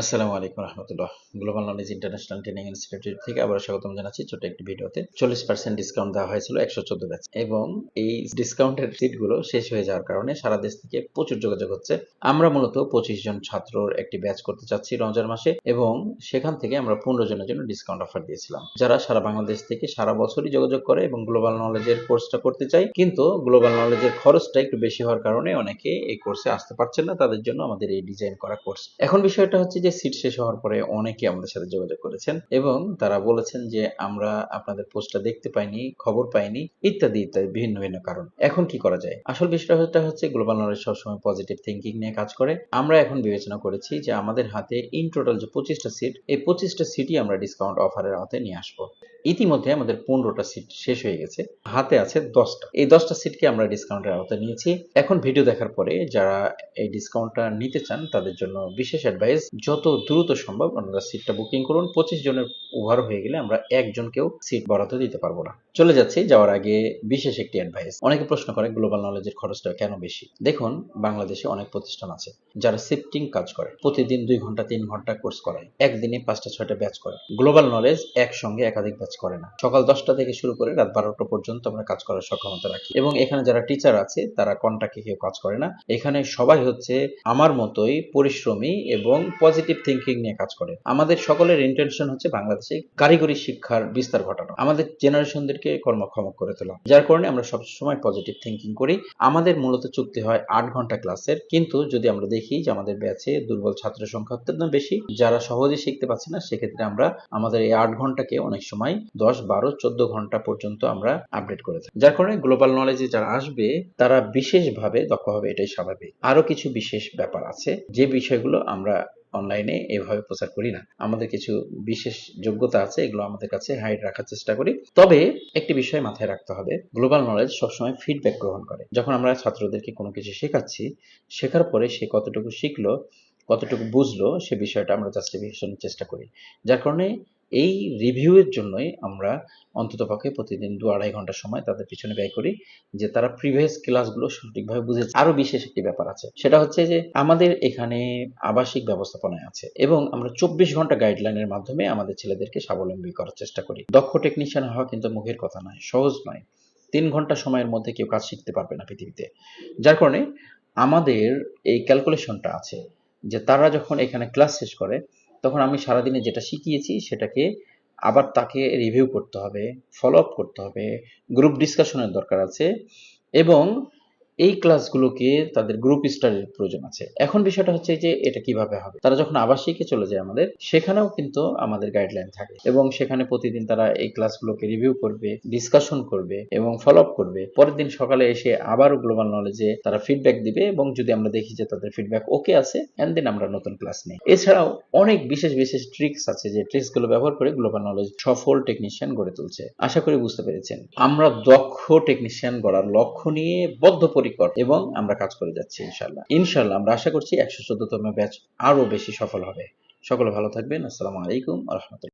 আসসালামু আলাইকুম রহমতুল্লাহ। Global knowledge international training institute থেকে আবার স্বাগতম জানাচ্ছি ছোট একটি ভিডিওতে। চল্লিশ পার্সেন্ট ডিসকাউন্ট দেওয়া হয়েছিল একশো চোদ্দ ব্যাচ এবং এই ডিসকাউন্টের সিটগুলো শেষ হয়ে যাওয়ার কারণে সারা দেশ থেকে প্রচুর যোগাযোগ হচ্ছে। আমরা মূলত পঁচিশ জন ছাত্রর একটি ব্যাচ করতে চাচ্ছি রমজান মাসে এবং সেখান থেকে আমরা পনেরো জনের জন্য ডিসকাউন্ট অফার দিয়েছিলাম। যারা সারা বাংলাদেশ থেকে সারা বছরই যোগাযোগ করে এবং গ্লোবাল নলেজের কোর্সটা করতে চাই কিন্তু গ্লোবাল নলেজের খরচটা একটু বেশি হওয়ার কারণে অনেকে এই কোর্সে আসতে পারছেন না, তাদের জন্য আমাদের এই ডিজাইন করা কোর্স এখন বিষয়টা হচ্ছে যে সিট শেষ হওয়ার পরে অনেকে আমাদের সাথে যোগাযোগ করেছেন এবং তারা বলেছেন যে, আমরা আপনাদের পোস্টটা দেখতে পাইনি, খবর পাইনি, ইত্যাদি ইত্যাদি, ভিন্ন ভিন্ন কারণ। এখন কি করা যায়? আসল বিষয়টা হচ্ছে গ্লোবাল নলেজ সবসময় পজিটিভ থিঙ্কিং নিয়ে কাজ করে। আমরা এখন বিবেচনা করেছি যে, আমাদের হাতে ইন টোটাল যে পঁচিশটা সিট এই পঁচিশটা সিটই আমরা ডিসকাউন্ট অফারের আওতায় নিয়ে আসব। ইতিমধ্যে আমাদের পনেরোটা সিট শেষ হয়ে গেছে। হাতে আছে দশটা। এই দশটা সিটকে আমরা ডিসকাউন্টের আওতায় নিয়েছি। এখন ভিডিও দেখার পরে যারা এই ডিসকাউন্টটা নিতে চান, তাদের জন্য বিশেষ অ্যাডভাইস যত দ্রুত সম্ভব আপনারা সিটটা বুকিং করুন। পঁচিশ জনের ওভার হয়ে গেলে আমরা একজনকেও সিট বরাদ্দ দিতে পারব না। চলে যাচ্ছি যাওয়ার আগে বিশেষ একটি অ্যাডভাইস অনেকে প্রশ্ন করে গ্লোবাল নলেজের খরচটা কেন বেশি? দেখুন, বাংলাদেশে অনেক প্রতিষ্ঠান আছে যারা শিফটিং কাজ করে। প্রতিদিন দুই ঘণ্টা, তিন ঘণ্টা কোর্স করায়। একদিনে পাঁচটা, ছয়টা ব্যাচ করে। গ্লোবাল নলেজ একসঙ্গে একাধিক ব্যাচ করে না। সকাল দশটা থেকে শুরু করে রাত বারোটা পর্যন্ত আমরা কাজ করার সক্ষমতা রাখি। এবং এখানে যারা টিচার আছে, তারা কন্ট্রাক্টে কেউ কাজ করে না। এখানে সবাই হচ্ছে আমার মতোই পরিশ্রমী এবং পজিটিভ থিঙ্কিং নিয়ে কাজ করে। আমাদের সকলের ইন্টেনশন হচ্ছে বাংলাদেশে কারিগরি শিক্ষার বিস্তার ঘটানো। আমাদের জেনারেশনদেরকে কর্মক্ষম করে তোলা। যার কারণে আমরা সবসময় পজিটিভ থিঙ্কিং করি। আমাদের মূলত চুক্তি হয় আট ঘণ্টা ক্লাসের। কিন্তু যদি আমরা দেখি যে আমাদের ব্যাচে দুর্বল ছাত্র সংখ্যা অত্যন্ত বেশি, যারা সহজে শিখতে পারছে না, সেক্ষেত্রে আমরা আমাদের এই আট ঘন্টাকে অনেক সময় দশ, বারো, চোদ্দ ঘণ্টা পর্যন্ত আমরা আপডেট করে থাকি। যার কারণে গ্লোবাল নলেজে যারা আসবে, তারা বিশেষভাবে দক্ষ হবে। এটাই স্বাভাবিক। আরও কিছু বিশেষ ব্যাপার আছে। যে বিষয়গুলো আমরা অনলাইনে এভাবে প্রচার করি না। আমাদের কিছু বিশেষ যোগ্যতা আছে, এগুলো আমাদের কাছে হাইড রাখার চেষ্টা করি। তবে একটি বিষয় মাথায় রাখতে হবে গ্লোবাল নলেজ সবসময় ফিডব্যাক গ্রহণ করে। যখন আমরা ছাত্রদেরকে কোনো কিছু শেখাচ্ছি, শেখার পরে সে কতটুকু শিখলো, কতটুকু বুঝলো, সে বিষয়টা আমরা জাস্টিফিকেশনের চেষ্টা করি। যার কারণে এই রিভিউয়ের জন্যই আমরা অন্তত পক্ষে প্রতিদিন দু আড়াই ঘণ্টা সময় তাদের পিছনে ব্যয় করি যে তারা প্রিভিয়াস ক্লাসগুলো সঠিকভাবে বুঝেছে। আরও বিশেষ একটি ব্যাপার আছে। সেটা হচ্ছে যে আমাদের এখানে আবাসিক ব্যবস্থাপনায় আছে এবং আমরা চব্বিশ ঘণ্টা গাইডলাইনের মাধ্যমে আমাদের ছেলেদেরকে স্বাবলম্বী করার চেষ্টা করি। দক্ষ টেকনিশিয়ান হওয়া কিন্তু মুখের কথা নয়, সহজ নয়। তিন ঘণ্টা সময়ের মধ্যে কেউ কাজ শিখতে পারবে না পৃথিবীতে। যার কারণে আমাদের এই ক্যালকুলেশনটা আছে যে তারা যখন এখানে ক্লাস শেষ করে তখন আমি সারাদিনে যেটা শিখিয়েছি সেটাকে আবার তাকে রিভিউ করতে হবে ফলো আপ করতে হবে গ্রুপ ডিসকাশনের দরকার আছে এবং এই ক্লাসগুলোকে তাদের গ্রুপ স্টাডির প্রয়োজন আছে। এখন বিষয়টা হচ্ছে যে এটা কীভাবে হবে? তারা যখন আবাসিকে চলে যায় আমাদের, সেখানেও কিন্তু আমাদের গাইডলাইন থাকে এবং সেখানে প্রতিদিন তারা এই ক্লাসগুলোকে রিভিউ করবে ডিসকাশন করবে এবং ফলো আপ করবে। পরের দিন সকালে এসে আবারও গ্লোবাল নলেজে তারা ফিডব্যাক দিবে এবং যদি আমরা দেখি যে তাদের ফিডব্যাক ওকে আছে এন্ড দেন আমরা নতুন ক্লাস নিই। এছাড়াও অনেক বিশেষ বিশেষ ট্রিক্স আছে যে ট্রিক্সগুলো ব্যবহার করে গ্লোবাল নলেজ সফল টেকনিশিয়ান গড়ে তুলছে। আশা করি বুঝতে পেরেছেন। আমরা দক্ষ টেকনিশিয়ান গড়ার লক্ষ্য নিয়ে বদ্ধপরিকর এবং আমরা কাজ করে যাচ্ছি ইনশাল্লাহ ইনশাল্লাহ আমরা আশা করছি একশো চোদ্দতম ব্যাচ আরও বেশি সফল হবে। সকলে ভালো থাকবেন। আসসালামু আলাইকুম রহমতুল্লাহ।